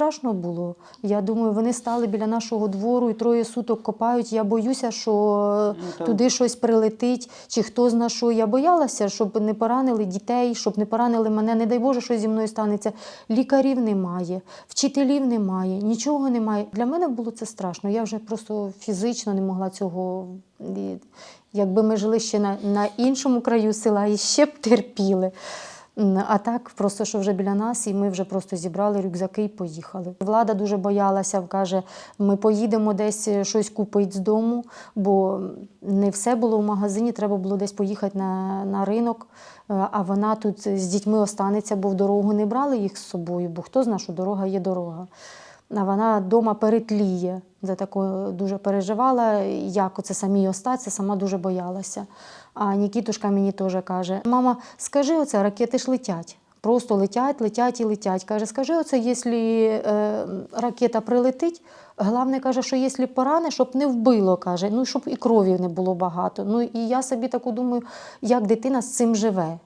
страшно було. Я думаю, вони стали біля нашого двору і троє суток копають. Я боюся, що Ну, туди щось прилетить, чи хто зна що. Я боялася, щоб не поранили дітей, щоб не поранили мене. Не дай Боже, що зі мною станеться. Лікарів немає, вчителів немає, нічого немає. Для мене було це страшно. Я вже просто фізично не могла цього. Якби ми жили ще на, на іншому краю села і ще б терпіли. А так, просто що вже біля нас, і ми вже просто зібрали рюкзаки і поїхали. Влада дуже боялася, каже, ми поїдемо десь е, щось купити з дому, бо не все було в магазині, треба було десь поїхати на, на ринок. Е, А вона тут з дітьми останеться, бо в дорогу не брали їх з собою, бо хто знає, що дорога є дорога. Вона вдома перетліє. За такою дуже переживала, як оце самій остатися, сама дуже боялася. А Нікітушка мені теж каже: мама, скажи оце, ракети ж летять. Просто летять, летять і летять. Каже, скажи оце, якщо е, ракета прилетить, головне каже, що якщо поране, щоб не вбило, каже, ну щоб і крові не було багато. Ну і я собі таку думаю, як дитина з цим живе.